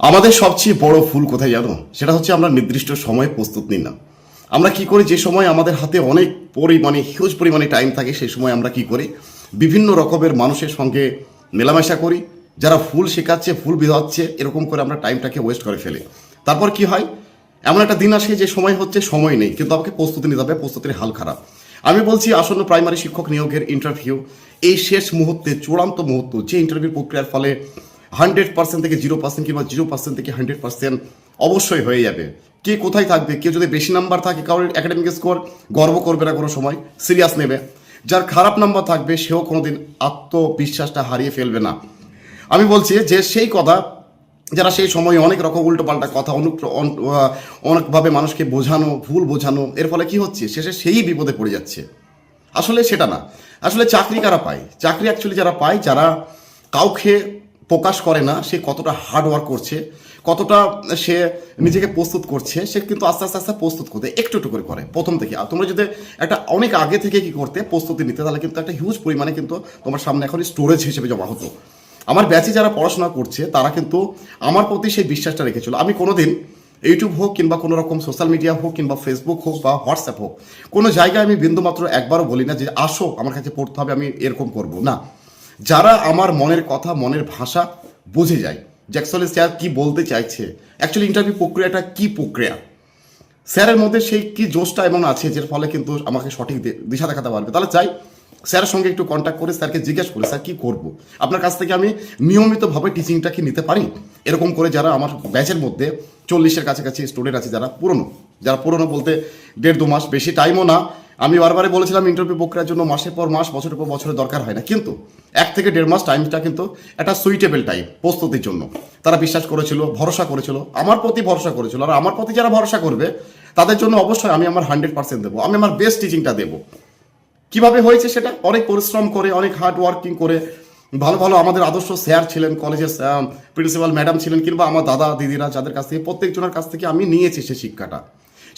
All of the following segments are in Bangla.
আমাদের সবচেয়ে বড় ভুল কোথায় জানো? সেটা হচ্ছে আমরা নির্দিষ্ট সময়ে প্রস্তুত নিই না। আমরা কি করি? যে সময় আমাদের হাতে অনেক পরিমাণে হিউজ পরিমাণে টাইম থাকে, সেই সময় আমরা কি করি? বিভিন্ন রকমের মানুষের সঙ্গে মেলামেশা করি, যারা ফুল শেখাচ্ছে ফুল বিধাচ্ছে এরকম করে আমরা টাইমটাকে ওয়েস্ট করে ফেলি। তারপর কি হয়? এমন একটা দিন আসে যে সময় হচ্ছে সময় নেই, কিন্তু আমাকে প্রস্তুতি নিতে হবে, প্রস্তুতির হাল খারাপ। আমি বলছি, আসন্ন প্রাইমারি শিক্ষক নিয়োগের ইন্টারভিউ এই শেষ মুহূর্তে, চূড়ান্ত মুহূর্ত, যে ইন্টারভিউ প্রক্রিয়ার ফলে হান্ড্রেড পার্সেন্ট থেকে জিরো পার্সেন্ট কিংবা জিরো পার্সেন্ট থেকে হান্ড্রেড পার্সেন্ট অবশ্যই হয়ে যাবে। কে কোথায় থাকবে? কেউ যদি বেশি নাম্বার থাকে, কারোর একাডেমিক স্কোর গর্ব করবে না কোনো সময় সিরিয়াস নেবে। যার খারাপ নাম্বার থাকবে, সেও কোনোদিন আত্মবিশ্বাসটা হারিয়ে ফেলবে না। আমি বলছি যে সেই কথা, যারা সেই সময় অনেক রকম উল্টোপাল্টা কথা অন- অনেকভাবে মানুষকে বোঝানো, ভুল বোঝানো, এর ফলে কি হচ্ছে? শেষে সেই বিপদে পড়ে যাচ্ছে। আসলে সেটা না। আসলে চাকরি কারা পায়? চাকরি অ্যাকচুয়ালি যারা পায়, যারা কাউকে প্রকাশ করে না, সে কতটা হার্ডওয়ার্ক করছে, কতটা সে নিজেকে প্রস্তুত করছে, সে কিন্তু আস্তে আস্তে আস্তে প্রস্তুত করতে, একটু একটু করে করে, প্রথম থেকে। আর তোমরা যদি একটা অনেক আগে থেকে কি করতে, প্রস্তুতি নিতে, তাহলে কিন্তু একটা হিউজ পরিমাণে কিন্তু তোমার সামনে এখন স্টোরেজ হিসেবে জমা হতো। আমার ব্যাচে যারা পড়াশোনা করছে, তারা কিন্তু আমার প্রতি সেই বিশ্বাসটা রেখেছিল। আমি কোনোদিন ইউটিউব হোক কিংবা কোনো রকম সোশ্যাল মিডিয়া হোক কিংবা ফেসবুক হোক বা হোয়াটসঅ্যাপ হোক, কোনো জায়গায় আমি বিন্দুমাত্র একবারও বলি না যে, আসো, আমার কাছে পড়তে হবে, আমি এরকম করব। না। যারা আমার মনের কথা, মনের ভাষা বুঝে যায়। যে অ্যাকচুয়ালি স্যার কী বলতে চাইছে? অ্যাকচুয়ালি ইন্টারভিউ প্রক্রিয়াটা কী প্রক্রিয়া? স্যারের মধ্যে সেই কি জোশটা এমন আছে, যার ফলে কিন্তু আমাকে সঠিক দিশা দেখাতে পারবে। তাহলে চাই স্যারের সঙ্গে একটু কন্ট্যাক্ট করে স্যারকে জিজ্ঞেস করি, স্যার, কি করব? আপনার কাছ থেকে আমি নিয়মিতভাবে টিচিংটা কি নিতে পারি? এরকম করে যারা আমার ব্যাচের মধ্যে চল্লিশের কাছাকাছি স্টুডেন্ট আছে, যারা পুরনো যারা পুরনো বলতে দেড় দু মাস বেশি টাইমও না আমি বারবারে বলেছিলাম ইন্টারভিউ প্রক্রিয়ার জন্য মাসের পর মাস, বছরের পর বছরের দরকার হয় না। কিন্তু এক থেকে দেড় মাস টাইমটা কিন্তু একটা সুইটেবল টাইম প্রস্তুতির জন্য। তারা বিশ্বাস করেছিল, ভরসা করেছিল, আমার প্রতি ভরসা করেছিল। আর আমার প্রতি যারা ভরসা করবে, তাদের জন্য অবশ্যই আমি আমার হান্ড্রেড পার্সেন্ট দেবো। আমি আমার বেস্ট টিচিংটা দেবো। কীভাবে হয়েছে সেটা? অনেক পরিশ্রম করে, অনেক হার্ড ওয়ার্কিং করে, ভালো ভালো আমাদের আদর্শ স্যার ছিলেন কলেজের প্রিন্সিপাল ম্যাডাম ছিলেন, কিংবা আমার দাদা, দিদিরা, যাদের কাছ থেকে, প্রত্যেকজনের কাছ থেকে আমি নিয়েছি সেই শিক্ষাটা।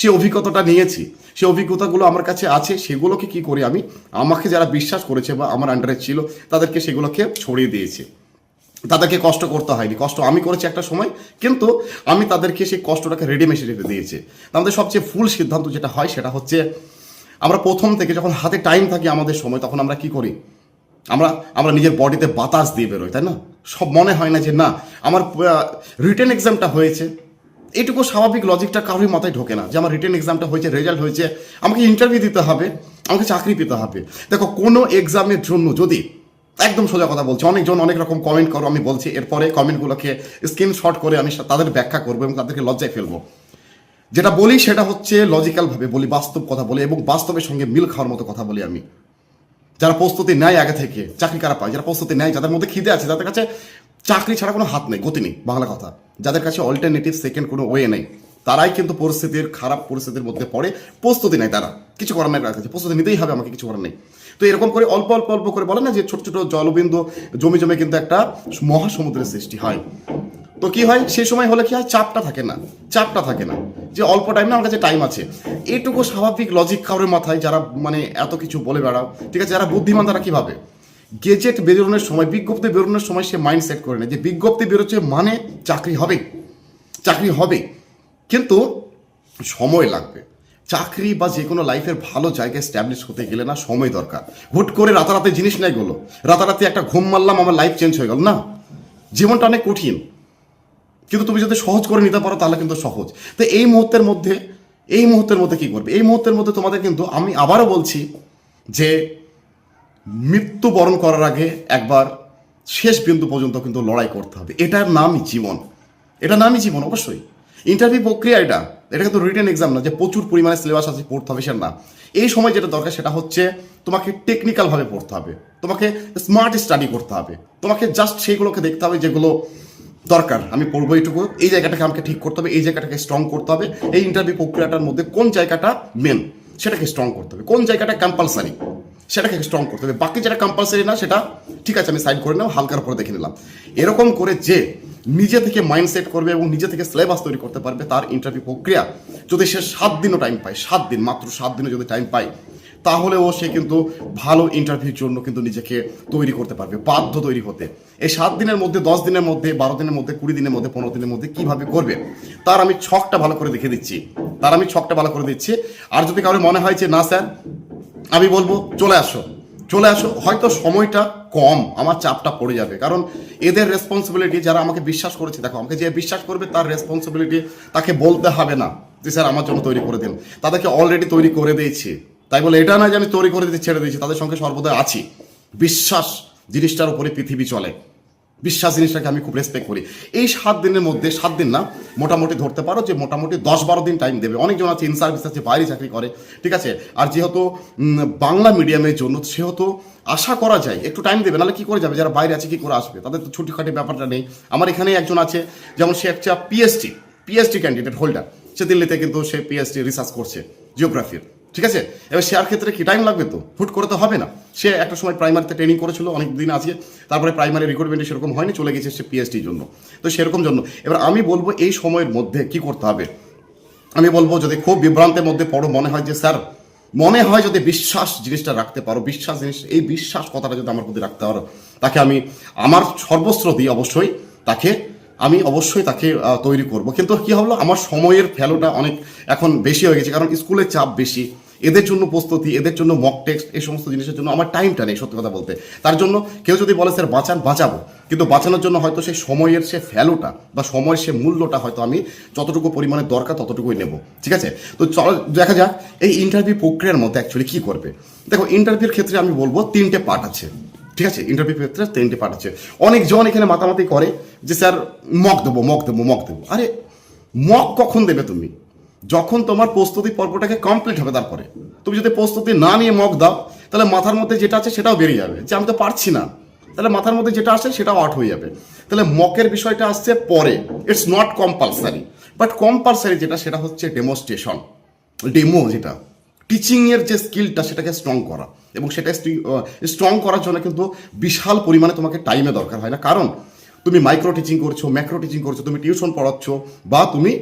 সেই অভিজ্ঞতাটা নিয়েছি সেই অভিজ্ঞতাগুলো আমার কাছে আছে, সেগুলোকে কি করি আমি আমাকে যারা বিশ্বাস করেছে বা আমার আন্ডারে ছিল, তাদেরকে সেগুলোকে ছড়িয়ে দিয়েছে। তাদেরকে কষ্ট করতে হয়নি। কষ্ট আমি করেছি একটা সময়, কিন্তু আমি তাদেরকে সেই কষ্টটাকে রেডিমেড রেখে দিয়েছি। আমাদের সবচেয়ে ফুল সিদ্ধান্ত যেটা হয়, সেটা হচ্ছে আমরা প্রথম থেকে যখন হাতে টাইম থাকে আমাদের সময়, তখন আমরা কি করি? আমরা আমরা নিজের বডিতে বাতাস দিয়ে বেরোই, তাই না? সব মনে হয় না যে না, আমার রিটেন এক্সামটা হয়েছে। এইটুকু স্বাভাবিক লজিকটা কারোর মাথায় ঢোকে না যে আমার রিটেন এক্সামটা হয়েছে রেজাল্ট হয়েছে, আমাকে ইন্টারভিউ দিতে হবে, আমাকে চাকরি পেতে হবে। দেখো, কোনো এক্সামের জন্য যদি, একদম সোজা কথা বলছি, অনেকজন অনেক রকম কমেন্ট করো, আমি বলছি, এরপরে কমেন্টগুলোকে স্ক্রিনশট করে আমি তাদের ব্যাখ্যা করব এবং তাদেরকে লজ্জায় ফেলব। যেটা বলি সেটা হচ্ছে লজিক্যালভাবে বলি, বাস্তব কথা বলি এবং বাস্তবের সঙ্গে মিল খাওয়ার মতো কথা বলি আমি। যারা প্রস্তুতি নেয় আগে থেকে, চাকরি কারা পায়? যারা প্রস্তুতি নেয়, যাদের মধ্যে খিদে আছে, যাদের কাছে চাকরি ছাড়া কোনো হাত নেই, গতি নেই, বাংলা কথা। যাদের কাছে অল্টারনেটিভ সেকেন্ড কোনো ওয়ে নেই, তারাই কিন্তু পরিস্থিতির খারাপ পরিস্থিতির মধ্যে পড়ে, প্রস্তুতি নেয় তারা। কিছু করার নেই কাছে, প্রস্তুতি নিতেই হবে, আমাকে কিছু করার নেই। তো এরকম করে অল্প অল্প অল্প করে বলে না যে ছোট ছোট জলবিন্দু জমে জমে কিন্তু একটা মহাসমুদ্রের সৃষ্টি হয়। তো কি হয়? সেই সময় হলে কি হয়? চাপটা থাকে না, চাপটা থাকে না। যে অল্প টাইম না, আমার কাছে টাইম আছে। এইটুকু স্বাভাবিক লজিক কারোর মাথায়, যারা মানে এত কিছু বলে বেড়াও, ঠিক আছে? যারা বুদ্ধিমান তারা কীভাবে গেজেট বেরোনোর সময়, বিজ্ঞপ্তি বেরোনোর সময় সে মাইন্ড সেট করে নেয় যে বিজ্ঞপ্তি বেরোচ্ছে মানে চাকরি হবে। চাকরি হবে। কিন্তু সময় লাগবে। চাকরি বা যে কোনো লাইফের ভালো জায়গায় স্ট্যাবলিশ হতে গেলে না সময় দরকার। হুট করে রাতারাতি জিনিস নাই গেলো। রাতারাতি একটা ঘুম মারলাম, আমার লাইফ চেঞ্জ হয়ে গেল। না, জীবনটা অনেক কঠিন। কিন্তু তুমি যদি সহজ করে নিতে পারো, তাহলে কিন্তু সহজ। তো এই মুহূর্তের মধ্যে, এই মুহূর্তের মধ্যে কি করবে? এই মুহূর্তের মধ্যে তোমাদের কিন্তু আমি আবারও বলছি যে মৃত্যুবরণ করার আগে একবার শেষ বিন্দু পর্যন্ত কিন্তু লড়াই করতে হবে। এটার নামই জীবন। এটার নামই জীবন, অবশ্যই। ইন্টারভিউ প্রক্রিয়া এটা। এটা কিন্তু রিটেন এক্সাম না, যে প্রচুর পরিমাণে সিলেবাস আছে, পড়তে হবে সেটা না। এই সময় যেটা দরকার সেটা হচ্ছে তোমাকে টেকনিক্যালভাবে পড়তে হবে। তোমাকে স্মার্ট স্টাডি করতে হবে। তোমাকে জাস্ট সেইগুলোকে দেখতে হবে যেগুলো দরকার। আমি পড়ব এইটুকু। এই জায়গাটাকে আমাকে ঠিক করতে হবে, এই জায়গাটাকে স্ট্রং করতে হবে। এই ইন্টারভিউ প্রক্রিয়াটার মধ্যে কোন জায়গাটা মেন সেটাকে স্ট্রং করতে হবে। কোন জায়গাটা কম্পালসারি সেটাকে স্ট্রং করতে হবে। বাকি যেটা কম্পালসারি না, সেটা ঠিক আছে, আমি সাইড করে নিলাম হালকার উপরে দেখে নিলাম। এরকম করে যে নিজে থেকে মাইন্ড সেট করবে এবং নিজে থেকে সিলেবাস তৈরি করতে পারবে, তার ইন্টারভিউ প্রক্রিয়া যদি সে সাত দিনও টাইম পায়, সাত দিন, মাত্র সাত দিনও যদি টাইম পায় তাহলেও সে কিন্তু ভালো ইন্টারভিউর জন্য কিন্তু নিজেকে তৈরি করতে পারবে, বাধ্য তৈরি হতে। এই সাত দিনের মধ্যে, দশ দিনের মধ্যে, বারো দিনের মধ্যে, কুড়ি দিনের মধ্যে, পনেরো দিনের মধ্যে কীভাবে করবে, তার আমি ছকটা ভালো করে দেখে দিচ্ছি। তার আমি ছকটা ভালো করে দিচ্ছি। আর যদি কারও মনে হয় যে, না স্যার আমি বলব, চলে আসো। চলে আসো, হয়তো সময়টা কম, আমার চাপটা পড়ে যাবে। কারণ এদের রেসপন্সিবিলিটি যারা আমাকে বিশ্বাস করেছে, দেখো, আমাকে যে বিশ্বাস করবে তার রেসপন্সিবিলিটি তাকে বলতে হবে না যে, স্যার, আমার জন্য তৈরি করে দিন। তাদেরকে অলরেডি তৈরি করে দিয়েছি। তাই বলে, এটা না যে আমি তৈরি করে দিতে ছেড়ে দিয়েছি, তাদের সঙ্গে সর্বদা আছি। বিশ্বাস জিনিসটার উপরে পৃথিবী চলে। বিশ্বাস জিনিসটাকে আমি খুব রেসপেক্ট করি। এই সাত দিনের মধ্যে, সাত দিন না, মোটামুটি ধরতে পারো যে মোটামুটি দশ বারো দিন টাইম দেবে। অনেকজন আছে ইন সার্ভিস আছে, বাইরে চাকরি করে, ঠিক আছে? আর যেহেতু বাংলা মিডিয়ামের জন্য, সেহেতু আশা করা যায়, একটু টাইম দেবে, নাহলে কি করে যাবে? যারা বাইরে আছে, কি করে আসবে? তাদের তো ছুটিখাটি ব্যাপারটা নেই। আমার এখানে একজন আছে, যেমন সে একটা পিএইচডি পিএইচডি ক্যান্ডিডেট হোল্ডার সে দিল্লিতে কিন্তু সে পিএইচডি রিসার্চ করছে জিওগ্রাফির ঠিক আছে? এবার শেয়ার ক্ষেত্রে কি? টাইম লাগবে তো? হুট করে তো হবে না। সে একটা সময় প্রাইমারিতে ট্রেনিং করেছিল অনেক দিন আছে তারপরে প্রাইমারি রিক্রুটমেন্টে সেরকম হয়নি, চলে গেছে সে পিএইচডির জন্য। তো সেরকম জন্য। এবার আমি বলব এই সময়ের মধ্যে কি করতে হবে? আমি বলব যদি খুব বিভ্রান্তের মধ্যে পড়ো, মনে হয় যে, স্যার, মনে হয় যদি বিশ্বাস জিনিসটা রাখতে পারো, বিশ্বাস জিনিস, এই বিশ্বাস কথাটা যদি আমার প্রতি রাখতে পারো, তাকে আমি, আমার সর্বস্ত্র দিই অবশ্যই, তাকে আমি অবশ্যই তাকে তৈরি করব। কিন্তু কি হলো? আমার সময়ের ফ্যালোটা অনেক এখন বেশি হয়ে গেছে, কারণ স্কুলের চাপ বেশি। এদের জন্য প্রস্তুতি, এদের জন্য মক টেক্সট এই সমস্ত জিনিসের জন্য আমার টাইমটা নেই, সত্যি কথা বলতে। তার জন্য কেউ যদি বলে, স্যার, বাঁচান, বাঁচাবো। কিন্তু বাঁচানোর জন্য হয়তো সেই সময়ের সে ভ্যালুটা বা সময়ের সে মূল্যটা হয়তো আমি যতটুকু পরিমাণে দরকার ততটুকুই নেব। ঠিক আছে? তো চলো, দেখা যাক এই ইন্টারভিউ প্রক্রিয়ার মধ্যে অ্যাকচুয়ালি কী করবে। দেখো ইন্টারভিউর ক্ষেত্রে আমি বলব তিনটে পার্ট আছে। ঠিক আছে? ইন্টারভিউ ক্ষেত্রে তিনটে পার্ট আছে। অনেকজন এখানে মাতামাতি করে যে, স্যার মক দেবো মক দেবো মক দেবো। আরে মক কখন দেবে তুমি? যখন তোমার প্রস্তুতি পর্বটাকে কমপ্লিট হবে তারপরে। তুমি যদি প্রস্তুতি না নিয়ে মক দাও, তাহলে মাথার মধ্যে যেটা আছে সেটাও বেরিয়ে যাবে। যে আমি তো পারছি না, তাহলে মাথার মধ্যে যেটা আসে সেটাও আউট হয়ে যাবে। তাহলে মকের বিষয়টা আসছে পরে। It's not compulsory but compulsory যেটা, সেটা হচ্ছে ডেমোস্ট্রেশন ডেমো যেটা টিচিংয়ের যে স্কিলটা সেটাকে স্ট্রং করা। এবং সেটা স্ট্রং করার জন্য কিন্তু বিশাল পরিমাণে তোমাকে টাইমে দরকার হয় না। কারণ তুমি মাইক্রো টিচিং করছ ম্যাক্রো টিচিং করছ, তুমি টিউশন পড়াচ্ছ, বা তুমি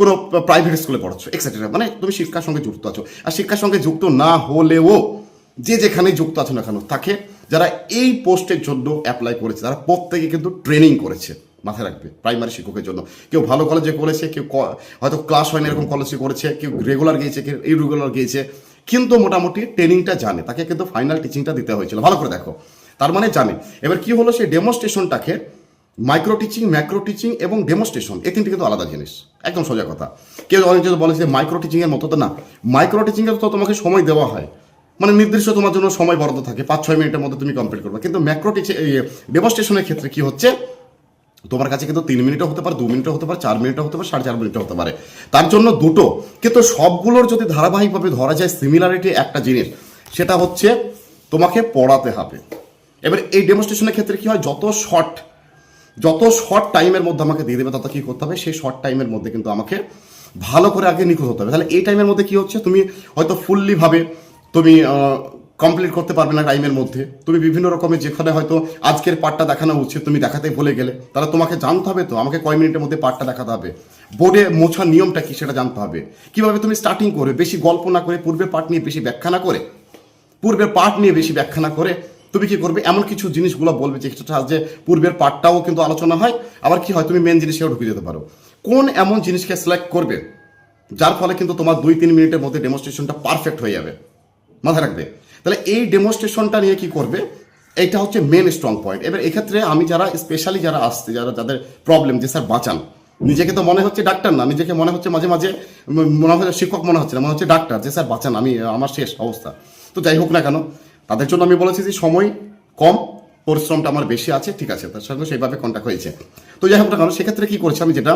কোনো প্রাইভেট স্কুলে পড়াচ্ছ এক্সেট্রা মানে তুমি শিক্ষার সঙ্গে যুক্ত আছো। আর শিক্ষার সঙ্গে যুক্ত না হলেও যে যেখানে যুক্ত আছে না কেন, তাকে যারা এই পোস্টের জন্য অ্যাপ্লাই করেছে, তারা প্রত্যেকে কিন্তু ট্রেনিং করেছে মাথায় রাখবে প্রাইমারি শিক্ষকের জন্য। কেউ ভালো কলেজে করেছে কেউ হয়তো ক্লাস হয়নি এরকম কলেজে করেছে, কেউ রেগুলার গিয়েছে, কেউ ইরেগুলার গিয়েছে। কিন্তু মোটামুটি ট্রেনিংটা জানে, তাকে কিন্তু ফাইনাল টিচিংটা দিতে হয়েছিল। ভালো করে দেখো। তার মানে জানে। এবার কি হলো, সেই ডেমনস্ট্রেশনটাকে মাইক্রো টিচিং ম্যাক্রো টিচিং এবং ডেমনস্ট্রেশন এই তিনটি কিন্তু আলাদা জিনিস। একদম সোজা কথা। কেউ অনেক যদি বলে যে মাইক্রো টিচিংয়ের মতো তো না মাইক্রো টিচিং এর তো তোমাকে সময় দেওয়া হয়। মানে নির্দিষ্ট তোমার জন্য সময় বরাদ্দ থাকে, পাঁচ, ছয় মিনিটের মধ্যে তুমি কমপ্লিট করবে। কিন্তু ম্যাক্রো টিচিং ডেমনস্ট্রেশনের ক্ষেত্রে কি হচ্ছে? তোমার কাছে কিন্তু তিন মিনিটও হতে পারে, দু মিনিটও হতে পারে, চার মিনিটও হতে পারে, সাড়ে চার মিনিটও হতে পারে। তার জন্য দুটো, কিন্তু সবগুলোর যদি ধারাবাহিকভাবে ধরা যায় সিমিলারিটি একটা জিনিস, সেটা হচ্ছে তোমাকে পড়াতে হবে। এবার এই ডেমনস্ট্রেশনের ক্ষেত্রে কি হয়? যত শর্ট যত শর্ট টাইমের মধ্যে আমাকে দিয়ে দেবে তত কি করতে হবে? সেই শর্ট টাইমের মধ্যে কিন্তু আমাকে ভালো করে আগে নিখুঁত হতে হবে। তাহলে এই টাইমের মধ্যে কি হচ্ছে? তুমি হয়তো ফুললি ভাবে তুমি কমপ্লিট করতে পারবে না টাইমের মধ্যে। তুমি বিভিন্ন রকমের যেখানে হয়তো আজকের পার্টটা দেখানো উচিত, তুমি দেখাতে ভুলে গেলে। তাহলে তোমাকে জানতে হবে তো, আমাকে কয় মিনিটের মধ্যে পার্টটা দেখাতে হবে। বোর্ডে মোছার নিয়মটা কি সেটা জানতে হবে। কীভাবে তুমি স্টার্টিং করবে? বেশি গল্প না করে পূর্বের পার্ট নিয়ে বেশি ব্যাখ্যা না করে? পূর্বের পার্ট নিয়ে বেশি ব্যাখ্যা না করে তুমি কি করবে? এমন কিছু জিনিসগুলো বলবে যে সেটা যে পূর্বের পার্টটাও কিন্তু আলোচনা হয়। আবার কি হয়? তুমি মেন জিনিসেও ঢুকে যেতে পারো। কোন এমন জিনিসকে সিলেক্ট করবে, যার ফলে কিন্তু তোমার দুই তিন মিনিটের মধ্যে ডেমনস্ট্রেশনটা পারফেক্ট হয়ে যাবে। মাথায় রাখবে। তাহলে এই ডেমনস্ট্রেশনটা নিয়ে কি করবে? এইটা হচ্ছে মেন স্ট্রং পয়েন্ট এবার এক্ষেত্রে আমি যারা স্পেশালি যারা আসছে, যারা, যাদের প্রবলেম যে স্যার বাঁচান, নিজেকে তো মনে হচ্ছে ডাক্তার না, নিজেকে মনে হচ্ছে মাঝে মাঝে, মনে হচ্ছে শিক্ষক মনে হচ্ছে না, মনে হচ্ছে ডাক্তার, যে স্যার বাঁচান, আমি, আমার শেষ অবস্থা। তো যাই হোক না কেন তাদের জন্য আমি বলেছি যে সময় কম, পরিশ্রমটা আমার বেশি আছে, ঠিক আছে, তার সঙ্গে সেইভাবে কন্ট্যাক্ট হয়েছে। তো যাই হোক না কেন, সেক্ষেত্রে কী করছি আমি যেটা,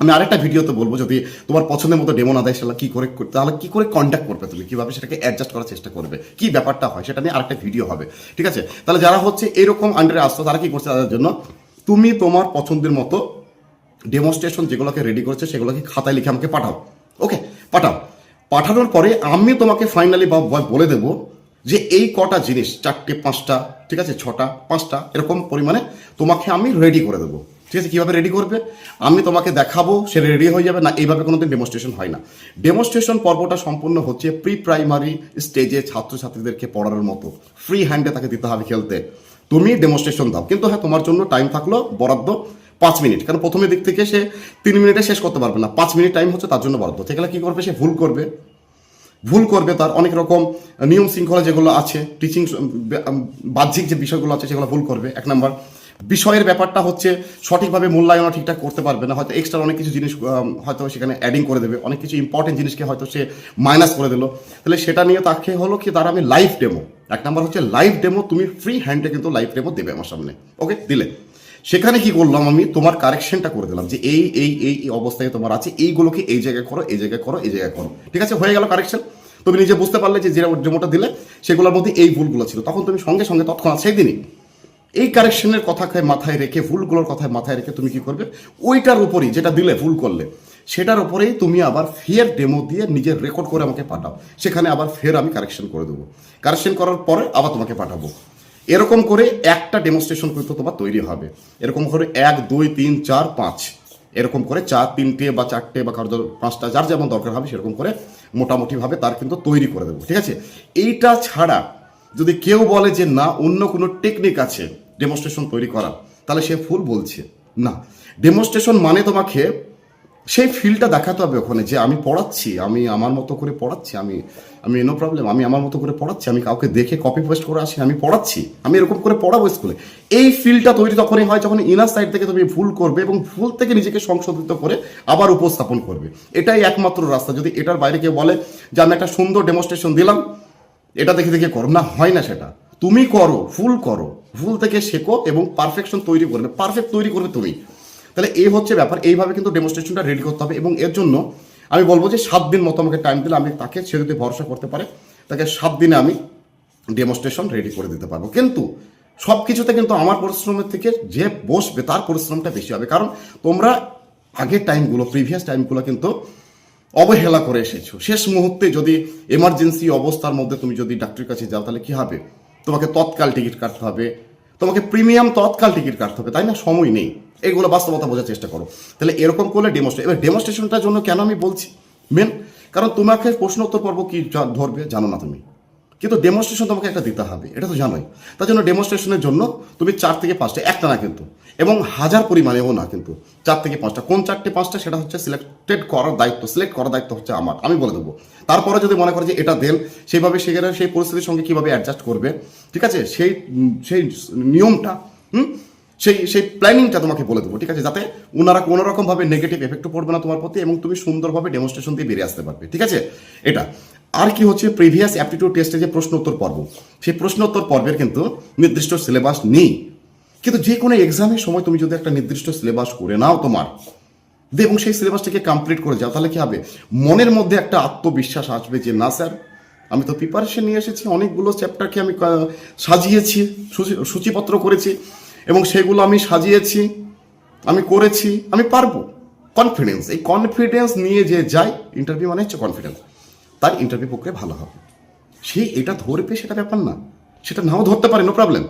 আমি আরেকটা ভিডিওতে বলব, যদি তোমার পছন্দের মতো ডেমো না দেয়, সেটা কী করে, তাহলে কী করে কন্ট্যাক্ট করবে তুমি? কীভাবে সেটাকে অ্যাডজাস্ট করার চেষ্টা করবে? কি ব্যাপারটা হয়? সেটা নিয়ে আরেকটা ভিডিও হবে, ঠিক আছে? তাহলে যারা হচ্ছে এরকম আন্ডারে আসতো তারা কী করছে তাদের জন্য, তুমি তোমার পছন্দের মতো ডেমনস্ট্রেশন যেগুলোকে রেডি করেছে, সেগুলোকে খাতায় লিখে আমাকে পাঠাও ওকে পাঠাও। পাঠানোর পরে আমি তোমাকে ফাইনালি বা বলে দেব যে এই কটা জিনিস, চারটে, পাঁচটা, ঠিক আছে, ছটা, পাঁচটা, এরকম পরিমাণে তোমাকে আমি রেডি করে দেবো। ঠিক আছে, কীভাবে রেডি করবে? আমি তোমাকে দেখাবো, সে রেডি হয়ে যাবে, না, এইভাবে কোনো দিন ডেমনস্ট্রেশন হয় না। ডেমনস্ট্রেশন পর্বটা সম্পূর্ণ হচ্ছে প্রি প্রাইমারি স্টেজে ছাত্রছাত্রীদেরকে পড়ানোর মতো। ফ্রি হ্যান্ডে তাকে দিতে হবে খেলতে। তুমি ডেমনস্ট্রেশন দাও। কিন্তু হ্যাঁ তোমার জন্য টাইম থাকল বরাদ্দ পাঁচ মিনিট কারণ প্রথমে দিক থেকে সে তিন মিনিটে শেষ করতে পারবে না। পাঁচ মিনিট টাইম হচ্ছে তার জন্য বরাদ্দ। সেখানে কী করবে? সে ভুল করবে। ভুল করবে তার অনেক রকম নিয়ম শৃঙ্খলা যেগুলো আছে টিচিং বাহ্যিক যে বিষয়গুলো আছে সেগুলো ভুল করবে, এক নাম্বার। বিষয়ের ব্যাপারটা হচ্ছে সঠিকভাবে মূল্যায়ন ঠিকঠাক করতে পারবে না, হয়তো এক্সট্রা অনেক কিছু জিনিস হয়তো সেখানে অ্যাডিং করে দেবে, অনেক কিছু ইম্পর্টেন্ট জিনিসকে হয়তো সে মাইনাস করে দিল। তাহলে সেটা নিয়ে তাকে হলো কি তার আমি লাইভ ডেমো এক নাম্বার হচ্ছে লাইভ ডেমো তুমি ফ্রি হ্যান্ডে কিন্তু লাইভ ডেমো দেবে আমার সামনে। ওকে দিলে। সেখানে কি করলাম আমি? তোমার কারেকশনটা করে দিলাম যে এই এই এই অবস্থায় তোমার আছে, এইগুলোকে এই জায়গায় করো, এই জায়গায় করো, এই জায়গায় করো। ঠিক আছে? হয়ে গেল কারেকশন তুমি নিজে বুঝতে পারলে যে ডেমোটা দিলে, সেগুলোর মধ্যে এই ভুলগুলো ছিল। তখন তুমি সঙ্গে সঙ্গে তৎক্ষণাৎ সেই দিনই এই কারেকশনের কথাকে মাথায় রেখে, ভুলগুলোর কথায় মাথায় রেখে তুমি কি করবে? ওইটার উপরেই যেটা দিলে, ভুল করলে, সেটার উপরেই তুমি আবার ফের ডেমো দিয়ে নিজের রেকর্ড করে আমাকে পাঠাও। সেখানে আবার ফের আমি কারেকশন করে দেবো। কারেকশন করার পরে আবার তোমাকে পাঠাবো। এরকম করে একটা ডেমনস্ট্রেশন কিন্তু তোমার তৈরি হবে। এরকম করে এক, দুই, তিন, চার, পাঁচ। এরকম করে চার, তিনটে বা চারটে বা কারও পাঁচটা, যার যেমন দরকার হবে সেরকম করে মোটামুটিভাবে তার কিন্তু তৈরি করে দেবো, ঠিক আছে? এইটা ছাড়া যদি কেউ বলে যে না, অন্য কোনো টেকনিক আছে ডেমনস্ট্রেশন তৈরি করা তাহলে সে ফুল বলছে। না ডেমনস্ট্রেশন মানে তোমাকে সেই ফিলটা দেখাতে হবে ওখানে যে আমি পড়াচ্ছি, আমি আমার মতো করে পড়াচ্ছি, আমি আমি নো প্রবলেম আমি আমার মতো করে পড়াচ্ছি, আমি কাউকে দেখে কপি পেস্ট করে আসি, আমি পড়াচ্ছি, আমি এরকম করে পড়াবো স্কুলে। এই ফিলটা তৈরি তখনই হয় যখন ইনার সাইড থেকে তুমি ভুল করবে এবং ভুল থেকে নিজেকে সংশোধিত করে আবার উপস্থাপন করবে। এটাই একমাত্র রাস্তা। যদি এটার বাইরে কেউ বলে যে আমি একটা সুন্দর ডেমনস্ট্রেশন দিলাম, এটা দেখে দেখে করো। না, হয় না সেটা। তুমি করো ফুল করো। ভুল থেকে শেখো এবং পারফেকশন তৈরি করবে পারফেক্ট তৈরি করবে তুমি। তাহলে এই হচ্ছে ব্যাপার। এইভাবে কিন্তু ডেমনস্ট্রেশনটা রেডি করতে হবে এবং এর জন্য আমি বলব যে সাত দিন মতো আমাকে টাইম দিলে আমি তাকে, সে যদি ভরসা করতে পারে, তাকে সাত দিনে আমি ডেমনস্ট্রেশন রেডি করে দিতে পারব। কিন্তু সব কিছুতে কিন্তু আমার পরিশ্রমের থেকে যে বসবে তার পরিশ্রমটা বেশি হবে। কারণ তোমরা আগের টাইমগুলো প্রিভিয়াস টাইমগুলো কিন্তু অবহেলা করে এসেছ। শেষ মুহূর্তে যদি এমার্জেন্সি অবস্থার মধ্যে তুমি যদি ডাক্তারের কাছে যাও, তাহলে কী হবে? তোমাকে তৎকাল টিকিট কাটতে হবে তোমাকে প্রিমিয়াম তৎকাল টিকিট কাটতে হবে, তাই না? সময় নেই। এগুলো বাস্তবতা বোঝার চেষ্টা করো। তাহলে এরকম করলে ডেমোস্ট্রেশন এবার ডেমোস্ট্রেশনটার জন্য কেন আমি বলছি? মেন কারণ তোমাকে প্রশ্ন উত্তর পর্ব কি ধরবে জানো না তুমি। কিন্তু ডেমনস্ট্রেশন তোমাকে একটা দিতে হবে, এটা তো জানোই। তার জন্য ডেমনস্ট্রেশনের জন্য তুমি চার থেকে পাঁচটা, একটা না কিন্তু, এবং হাজার পরিমাণেও না কিন্তু, চার থেকে পাঁচটা। কোন চারটে পাঁচটা, সেটা হচ্ছে সিলেক্টেড করার দায়িত্ব সিলেক্ট করার দায়িত্ব হচ্ছে আমার, আমি বলে দেবো। তারপরে যদি মনে করে যে এটা দেন, সেইভাবে সেখানে সেই পরিস্থিতির সঙ্গে কীভাবে অ্যাডজাস্ট করবে, ঠিক আছে? সেই সেই নিয়মটা, হুম? সেই সেই প্ল্যানিংটা তোমাকে বলে দেবো, ঠিক আছে? যাতে ওনারা কোনো রকমভাবে নেগেটিভ এফেক্টও পড়বে না তোমার প্রতি, এবং তুমি সুন্দরভাবে ডেমনস্ট্রেশন দিয়ে বেরিয়ে আসতে পারবে, ঠিক আছে? এটা। আর কি হচ্ছে প্রিভিয়াস অ্যাপটিটিউড টেস্টে যে প্রশ্ন উত্তর পর্ব? সেই প্রশ্ন উত্তর পর্বের কিন্তু নির্দিষ্ট সিলেবাস নেই। কিন্তু যে কোনো এক্সামের সময় তুমি যদি একটা নির্দিষ্ট সিলেবাস করে নাও তোমার এবং সেই সিলেবাসটাকে কমপ্লিট করে যাও, তাহলে কী হবে? মনের মধ্যে একটা আত্মবিশ্বাস আসবে যে, না স্যার, আমি তো প্রিপারেশন নিয়ে এসেছি, অনেকগুলো চ্যাপ্টারকে আমি সাজিয়েছি সূচিপত্র করেছি, এবং সেগুলো আমি সাজিয়েছি, আমি করেছি, আমি পারব। কনফিডেন্স এই কনফিডেন্স নিয়ে যে যায় ইন্টারভিউ মানে হচ্ছে কনফিডেন্স তার ইন্টারভিউ প্রক্রিয়া ভালো হবে। সে এটা ধরবে সেটা ব্যাপার না। সেটা নাও ধরতে পারে নো প্রবলেম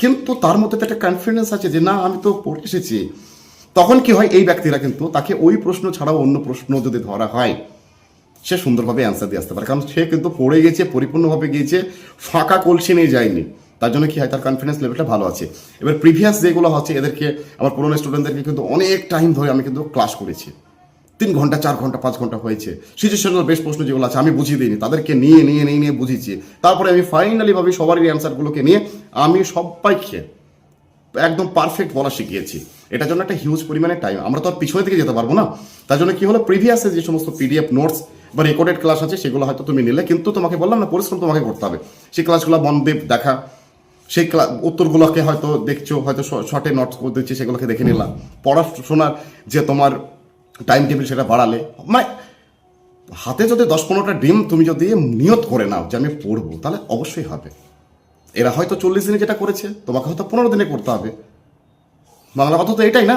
কিন্তু তার মধ্যে তো একটা কনফিডেন্স আছে যে, না, আমি তো পড়ে এসেছি। তখন কি হয়, এই ব্যক্তিরা কিন্তু তাকে ওই প্রশ্ন ছাড়াও অন্য প্রশ্ন যদি ধরা হয়, সে সুন্দরভাবে অ্যান্সার দিয়ে আসতে পারে। কারণ সে কিন্তু পড়ে গেছে পরিপূর্ণভাবে গিয়েছে, ফাঁকা কলসি নিয়ে যায়নি। তার জন্য কি হয়, তার কনফিডেন্স লেভেলটা ভালো আছে। এবার প্রিভিয়াস যেগুলো হচ্ছে, এদেরকে, আমার পুরোনো স্টুডেন্টদেরকে কিন্তু অনেক টাইম ধরে আমি কিন্তু ক্লাস করেছি। তিন ঘণ্টা, চার ঘণ্টা, পাঁচ ঘণ্টা হয়েছে। সিচুয়েশনাল বেশ প্রশ্ন যেগুলো আছে, আমি বুঝিয়ে দিইনি। তাদেরকে নিয়ে নিয়ে নিয়ে নিয়ে বুঝিয়েছি। তারপরে আমি ফাইনালি ভাবে, সবারই অ্যান্সারগুলোকে নিয়ে আমি সবাইকে একদম পারফেক্ট বলা শিখিয়েছি। এটার জন্য একটা হিউজ পরিমাণে টাইম আমরা তো আর পিছনে দিকে যেতে পারব না। তার জন্য কি হলো? প্রিভিয়াসে যে সমস্ত পিডিএফ নোটস বা রেকর্ডেড ক্লাস আছে, সেগুলো হয়তো তুমি নিলে, কিন্তু তোমাকে বললাম না, পরিশ্রম তোমাকে করতে হবে। সেই ক্লাসগুলো বন্ধে দেখা। সেই উত্তরগুলোকে হয়তো দেখছ, হয়তো শর্টে নোটস দিচ্ছি, সেগুলোকে দেখে নিলাম। পড়াশোনার যে তোমার টাইম টেবিল সেটা বাড়ালে মানে হাতে যদি দশ পনেরোটা ডিম তুমি যদি নিয়ত করে নাও যে আমি পড়ব, তাহলে অবশ্যই হবে। এরা হয়তো চল্লিশ দিনে যেটা করেছে, তোমাকে হয়তো পনেরো দিনে করতে হবে। বাংলা কথা তো এটাই না?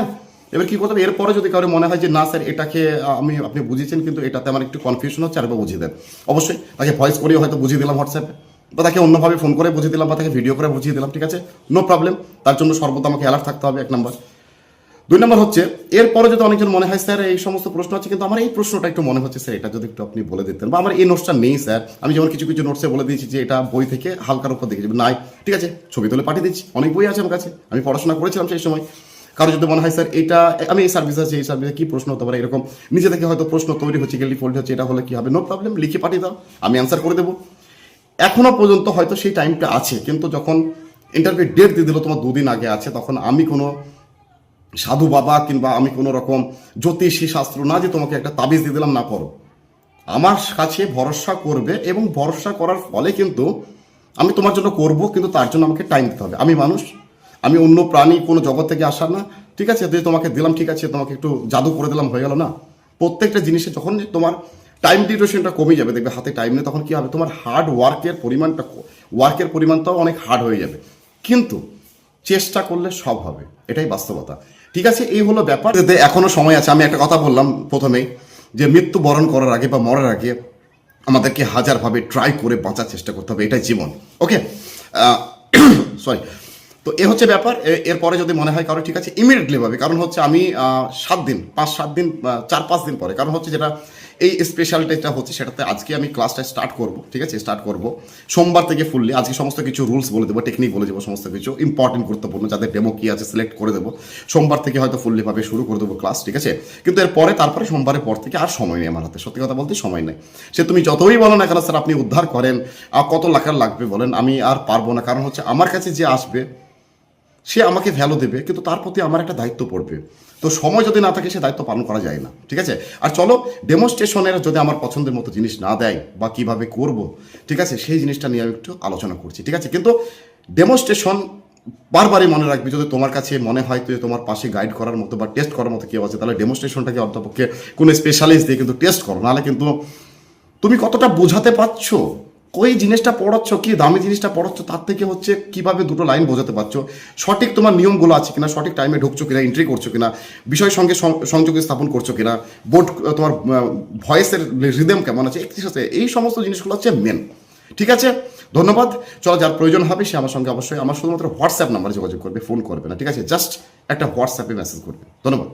এবার কি করতে হবে? এরপরে যদি কারও মনে হয় যে, না স্যার, এটাকে আমি, আপনি বুঝিয়েছেন, কিন্তু এটাতে আমার একটু কনফিউশন হচ্ছে, আরেকবার বুঝিয়ে দেন। অবশ্যই, তাকে ভয়েস করেও হয়তো বুঝিয়ে দিলাম হোয়াটসঅ্যাপে বা তাকে অন্যভাবে ফোন করে বুঝিয়ে দিলাম, বা তাকে ভিডিও করে বুঝিয়ে দিলাম, ঠিক আছে? নো প্রবলেম তার জন্য সর্বদা আমাকে অ্যালার্ট থাকতে হবে, এক নাম্বার দুই নম্বর হচ্ছে এরপরে যদি অনেকজন মনে হয়, স্যার, এই সমস্ত প্রশ্ন আছে, কিন্তু আমার এই প্রশ্নটা একটু মনে হচ্ছে, স্যার, এটা যদি একটু আপনি বলে দিতেন। বা, আমার এই নোটসটা নেই, স্যার। আমি যেমন কিছু কিছু নোটসে বলে দিয়েছি যে, এটা বই থেকে হালকার উপর দেখেছি নাই, ঠিক আছে, ছবি তুলে পাঠিয়ে দিচ্ছি, অনেক বই আছে আমার কাছে, আমি পড়াশোনা করেছিলাম সেই সময়। কারও যদি মনে হয়, স্যার, এটা, আমি এই সার্ভিস আছে, এই সার্ভিসে কি প্রশ্ন হতে পারে? এরকম, নিজে থেকে হয়তো প্রশ্ন তৈরি হচ্ছে গেলি ফোল্ড হচ্ছে, এটা হলে কি হবে? নো প্রবলেম লিখে পাঠিয়ে দাও, আমি অ্যান্সার করে দেবো। এখনও পর্যন্ত হয়তো সেই টাইমটা আছে, কিন্তু যখন ইন্টারভিউ ডেট দিয়ে দিল, তোমার দুদিন আগে আছে, তখন আমি কোনো সাধু বাবা কিংবা আমি কোনো রকম জ্যোতিষী শাস্ত্র না যে তোমাকে একটা তাবিজ দিয়ে দিলাম, না করো আমার কাছে ভরসা করবে এবং ভরসা করার ফলে কিন্তু আমি তোমার জন্য করব, কিন্তু তার জন্য আমাকে টাইম দিতে হবে। আমি মানুষ, আমি অন্য প্রাণী, কোনো জগৎ থেকে আসার না। ঠিক আছে, যদি তোমাকে দিলাম, ঠিক আছে, তোমাকে একটু জাদু করে দিলাম, হয়ে গেল না? প্রত্যেকটা জিনিসে যখন তোমার টাইম ডিউরেশনটা কমে যাবে, দেখবে হাতে টাইম নেই, তখন কি হবে? তোমার হার্ড ওয়ার্কের পরিমাণটা ওয়ার্কের পরিমাণটাও অনেক হার্ড হয়ে যাবে। কিন্তু চেষ্টা করলে সব হবে। এটাই বাস্তবতা। ঠিক আছে, এই হলো ব্যাপার। এতে এখনও সময় আছে, আমি একটা কথা বললাম প্রথমেই, যে মৃত্যু বরণ করার আগে বা মরার আগে আমাদেরকে হাজারভাবে ট্রাই করে বাঁচার চেষ্টা করতে হবে, এটাই জীবন। ওকে সরি তো এ হচ্ছে ব্যাপার এরপরে যদি মনে হয় কারও, ঠিক আছে ইমিডিয়েটলি পাবে কারণ হচ্ছে আমি সাত দিন, পাঁচ সাত দিন চার পাঁচ দিন পরে, কারণ হচ্ছে যেটা এই স্পেশালিটিটা হচ্ছে, সেটাতে আজকে আমি ক্লাসটা স্টার্ট করব, ঠিক আছে? স্টার্ট করব সোমবার থেকে ফুললি আজকে সমস্ত কিছু রুলস বলে দেবো টেকনিক বলে দেবো, সমস্ত কিছু ইম্পর্টেন্ট গুরুত্বপূর্ণ, যাদের ডেমো কি আছে সিলেক্ট করে দেবো। সোমবার থেকে হয়তো ফুললি ভাবে শুরু করে দেবো ক্লাস ঠিক আছে? কিন্তু এরপরে, তারপরে সোমবারের পর থেকে আর সময় নেই আমার হাতে, সত্যি কথা বলতে সময় নেই। সে তুমি যতই বলো না কেন স্যার আপনি উদ্ধার করেন, আর কত লাখার লাগবে বলেন, আমি আর পারব না। কারণ হচ্ছে, আমার কাছে যে আসবে, সে আমাকে ভ্যালু দেবে, কিন্তু তার প্রতি আমার একটা দায়িত্ব পড়বে। তো সময় যদি না থাকে, সে দায়িত্ব পালন করা যায় না। ঠিক আছে? আর চলো ডেমনস্ট্রেশনের যদি আমার পছন্দের মতো জিনিস না দেয় বা কীভাবে করব, ঠিক আছে? সেই জিনিসটা নিয়ে আমি একটু আলোচনা করছি, ঠিক আছে? কিন্তু ডেমনস্ট্রেশন বারবারই মনে রাখবি, যদি তোমার কাছে মনে হয় যে তোমার পাশে গাইড করার মতো বা টেস্ট করার মতো কেউ আছে, তাহলে ডেমনস্ট্রেশনটাকে অন্তপক্ষে কোনো স্পেশালিস্ট দিয়ে কিন্তু টেস্ট করো। নাহলে কিন্তু তুমি কতটা বোঝাতে পারছ ওই জিনিসটা পড়াচ্ছ? কি দামি জিনিসটা পড়াচ্ছ? তার থেকে হচ্ছে কীভাবে দুটো লাইন বোঝাতে পারছ? সঠিক তোমার নিয়মগুলো আছে কিনা? সঠিক টাইমে ঢুকছো কিনা? এন্ট্রি করছ কিনা? বিষয়ের সঙ্গে সংযোগ স্থাপন করছ কিনা? বোর্ড তোমার ভয়েসের রিদম কেমন আছে? আছে এই সমস্ত জিনিসগুলো হচ্ছে মেন ঠিক আছে? ধন্যবাদ। চলো, যার প্রয়োজন হবে সে আমার সঙ্গে অবশ্যই আমার শুধুমাত্র হোয়াটসঅ্যাপ নাম্বারে যোগাযোগ করবে ফোন করবে না। ঠিক আছে? জাস্ট একটা হোয়াটসঅ্যাপে মেসেজ করবে। ধন্যবাদ।